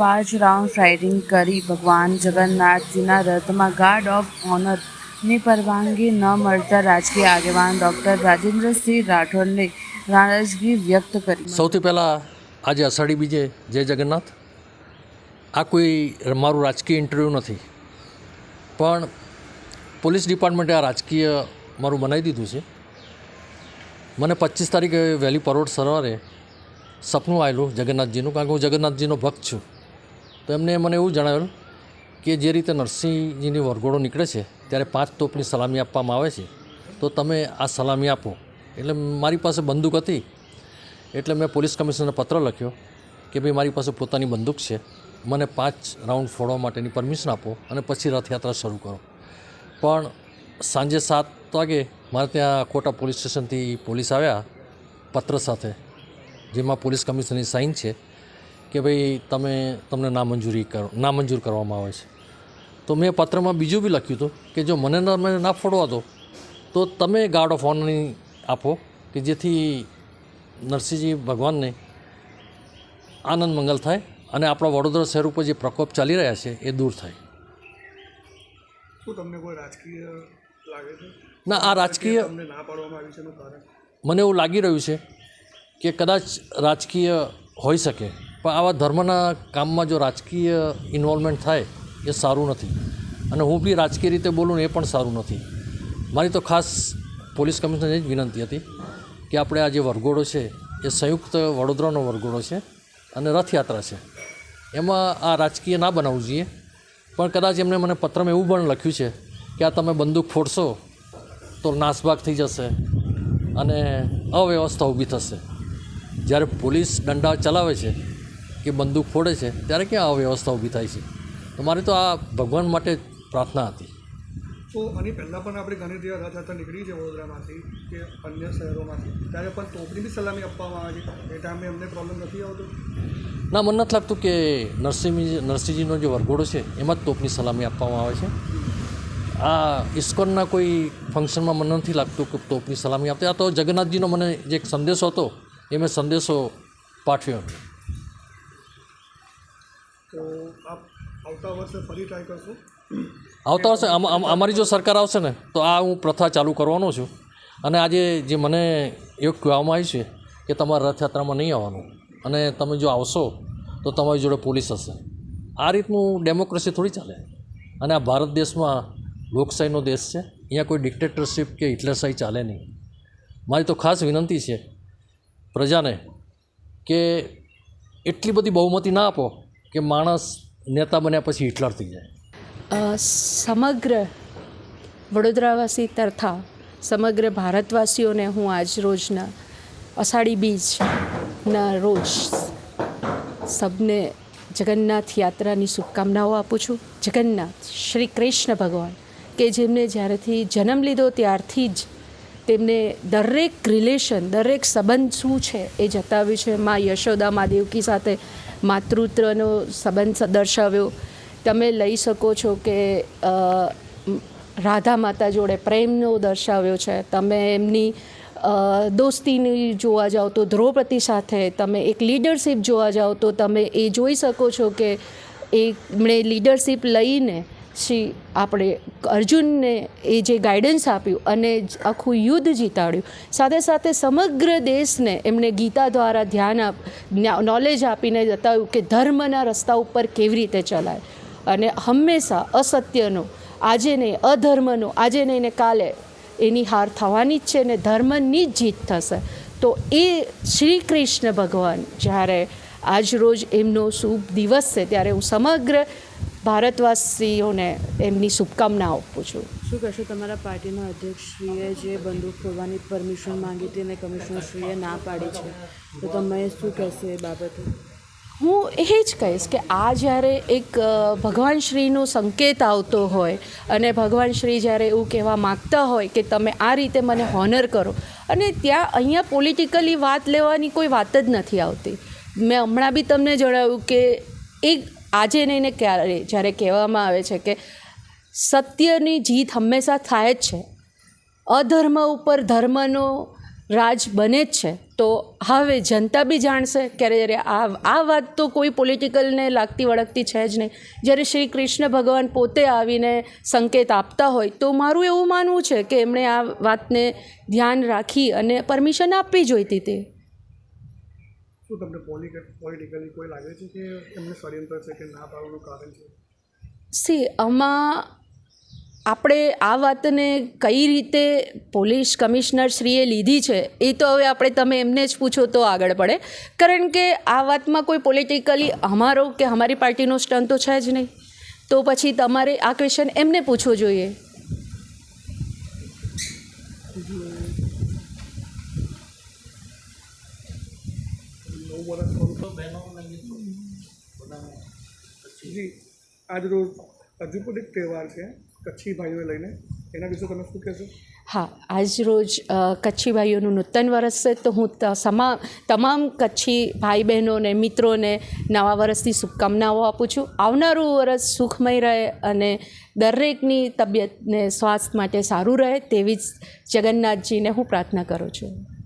પાંચ round firing કરી ભગવાન જગન્નાથજીના રથમાં ગાર્ડ ઓફ ઓનરની પરવાનગી ન મળતા રાજકીય આગેવાન ડૉક્ટર રાજેન્દ્રસિંહ રાઠોડને નારાજગી વ્યક્ત કરી. સૌથી પહેલાં આજે અષાઢી બીજે, જય જગન્નાથ. આ કોઈ મારું રાજકીય ઇન્ટરવ્યૂ નથી. પણ પોલીસ ડિપાર્ટમેન્ટે આ રાજકીય મારું બનાવી દીધું છે. મને પચીસ તારીખે વહેલી પરોઢ સવારે સપનું આવેલું જગન્નાથજીનું, કારણ કે હું જગન્નાથજીનો ભક્ત છું. તો એમને મને એવું જણાવેલું કે જે રીતે નરસિંહજીની વરઘોડો નીકળે છે, ત્યારે પાંચ તોપની સલામી આપવામાં આવે છે, તો તમે આ સલામી આપો. એટલે મારી પાસે બંદૂક હતી. એટલે મેં પોલીસ કમિશનરને પત્ર લખ્યો કે ભાઈ, મારી પાસે પોતાની બંદૂક છે. મને પાંચ રાઉન્ડ ફોડવા માટેની પરમિશન આપો અને પછી રથયાત્રા શરૂ કરો. પણ સાંજે સાત વાગે મારે ત્યાં કોટા પોલીસ સ્ટેશનથી પોલીસ આવ્યા પત્ર સાથે, જેમાં પોલીસ કમિશનરની સાઇન છે. કે ભાઈ તમે તમને નામંજૂરી કરો નામંજૂર કરવામાં આવે છે. તો મેં પત્રમાં બીજું બી લખ્યું હતું કે જો મને તમે મને ના ફોડવા દો તો તમે ગાર્ડ ઓફ ઓનરની આપો કે જેથી નરસિંહજી ભગવાનને આનંદ મંગલ થાય અને આપણા વડોદરા શહેર ઉપર જે પ્રકોપ ચાલી રહ્યા છે એ દૂર થાય. શું તમને કોઈ રાજકીય લાગે છે? ના આ રાજકીય ના પાડવામાં આવી છે મને એવું લાગી રહ્યું છે કે કદાચ રાજકીય હોઈ શકે. પણ આવા ધર્મના કામમાં જો રાજકીય ઇન્વોલ્વમેન્ટ થાય, એ સારું નથી. અને હું બી રાજકીય રીતે બોલું એ પણ સારું નથી. મારી તો ખાસ પોલીસ કમિશનરને જ વિનંતી હતી કે આપણે આ જે વરઘોડો છે, એ સંયુક્ત વડોદરાનો વરઘોડો છે અને રથયાત્રા છે. એમાં આ રાજકીય ના બનાવવું જોઈએ. પણ કદાચ એમણે મને પત્રમાં એવું પણ લખ્યું છે કે આ તમે બંદૂક ફોડશો તો નાસભાગ થઈ જશે અને અવ્યવસ્થા ઊભી થશે. જ્યારે પોલીસ દંડા ચલાવે છે કે બંદૂક ફોડે છે ત્યારે ક્યાં આ વ્યવસ્થા ઊભી થાય છે? તો મારે તો આ ભગવાન માટે પ્રાર્થના હતી. તો આની પહેલાં પણ આપણે ઘણી દિવસ રથયાત્રા નીકળી છે વડોદરામાંથી કે અન્ય શહેરોમાંથી. ત્યારે પણ તોપની સલામી આપવામાં આવે છે. એ ટાઈમે એમને પ્રોબ્લેમ નથી આવતો? ના મને નથી લાગતું કે નરસિંહ નરસિંહજીનો જે વરઘોડો છે એમાં જ તોપની સલામી આપવામાં આવે છે. આ ઇસ્કોનના કોઈ ફંક્શનમાં મને નથી લાગતું કે તોપની સલામી આપતી આ તો જગન્નાથજીનો મને જે એક સંદેશો હતો એ મેં સંદેશો પાઠવ્યો. તો આપ આવતા વર્ષે ફરી ટ્રાય કરશો? આવતા વર્ષે અમારી જો સરકાર આવશે ને, તો આ હું પ્રથા ચાલુ કરવાનો છું. અને આજે જે મને એવું કહેવામાં આવ્યું છે કે તમારે રથયાત્રામાં નહીં આવવાનું. અને તમે જો આવશો, તો તમારી જોડે પોલીસ હશે. આ રીતનું ડેમોક્રેસી થોડી ચાલે. અને આ ભારત દેશમાં લોકશાહીનો દેશ છે. અહીંયા કોઈ ડિક્ટેટરશીપ કે હિટલરશાહી ચાલે નહીં. મારી તો ખાસ વિનંતી છે પ્રજાને કે એટલી બધી બહુમતી ના આપો. કે માણસ નેતા બન્યા પછી હિટલર થઈ જાય? સમગ્ર વડોદરાવાસી તથા સમગ્ર ભારતવાસીઓને હું આજ રોજના અષાઢી બીજના રોજ સબને જગન્નાથ યાત્રાની શુભકામનાઓ આપું છું. જગન્નાથ, શ્રી કૃષ્ણ ભગવાન, કે જેમને જ્યારેથી જન્મ લીધો ત્યારથી જ તેમને દરેક રિલેશન દરેક સંબંધ શું છે એ જતાવ્યું છે. મા યશોદા મા દેવકી સાથે માતૃત્વનો સંબંધ દર્શાવ્યો. તમે લઈ શકો છો કે રાધા માતા જોડે પ્રેમનો દર્શાવ્યો છે. તમે એમની દોસ્તીની જોવા જાઓ તો દ્રૌપદી સાથે, તમે એક લીડરશીપ જોવા જાઓ તો તમે એ જોઈ શકો છો કે, એમણે લીડરશિપ લઈને શ્રી આપણે અર્જુનને એ જે ગાઈડન્સ આપ્યું અને આખું યુદ્ધ જીતાડ્યું. સાથે સાથે સમગ્ર દેશને એમને ગીતા દ્વારા ધ્યાન આપ નોલેજ આપીને બતાવ્યું કે ધર્મના રસ્તા ઉપર કેવી રીતે ચલાય. અને હંમેશા અસત્યનો, આજે નહીં, અધર્મનો, આજે નહીં ને કાલે એની હાર થવાની જ છે ને ધર્મની જ જીત થશે. તો એ શ્રી કૃષ્ણ ભગવાન જ્યારે આજ રોજ એમનો શુભ દિવસ છે, ત્યારે હું સમગ્ર ભારતવાસીઓને એમની શુભકામનાઓ આપું છું. શું કહેશો? તમારા પાર્ટીના અધ્યક્ષશ્રીએ જે બંદૂક ખોલવાની પરમિશન માંગી હતી અને કમિશનરશ્રીએ ના પાડી છે તો તમે શું કહેશો એ બાબતે? હું એ જ કહીશ કે આ જ્યારે એક ભગવાન શ્રીનો સંકેત આવતો હોય અને ભગવાન શ્રી જ્યારે એવું કહેવા માગતા હોય કે તમે આ રીતે મને હોનર કરો અને ત્યાં અહીંયા પોલિટિકલી વાત લેવાની કોઈ વાત જ નથી આવતી. મેં હમણાં બી તમને જણાવ્યું કે એક આજે નહીં ને ક્યારે, જ્યારે કહેવામાં આવે છે કે સત્યની જીત હંમેશા થાય જ છે. અધર્મ ઉપર ધર્મનો રાજ બને જ છે. તો હવે જનતા બી જાણશે ક્યારે અરે, આ આ વાત તો કોઈ પોલિટિકલને લાગતી વળગતી છે જ નહીં. જ્યારે શ્રી કૃષ્ણ ભગવાન પોતે આવીને સંકેત આપતા હોય, તો મારું એવું માનવું છે કે એમણે આ વાતને ધ્યાન રાખી અને પરમિશન આપવી જોઈતી હતી. શું તમને પોલિટિકલી કોઈ લાગે છે કે એમને ષડયંત્ર છે કે ના પાડવાનું કારણ છે? સી આમાં આપણે આ વાતને કઈ રીતે પોલીસ કમિશનર શ્રીએ લીધી છે એ તો હવે આપણે તમે એમને જ પૂછો તો આગળ પડે. કારણ કે આ વાતમાં કોઈ પોલિટિકલી અમારો કે અમારી પાર્ટીનો સ્ટન તો છે જ નહીં. તો પછી તમારે આ ક્વેશ્ચન એમને પૂછવો જોઈએ. નવ વર્ષ જી આજરોજ હજુ પણ એક તહેવાર છે, કચ્છી ભાઈઓને લઈને. એના વિશે તમે શું કહેશો? હા, આજ રોજ કચ્છી ભાઈઓનું નૂતન વર્ષ છે, તો હું ત- સમા, તમામ કચ્છી ભાઈ બહેનોને મિત્રોને નવા વર્ષની શુભકામનાઓ આપું છું. આવનારું વર્ષ સુખમય રહે અને દરેકની તબિયતને સ્વાસ્થ્ય માટે સારું રહે, તેવી જ જગન્નાથજીને હું પ્રાર્થના કરું છું.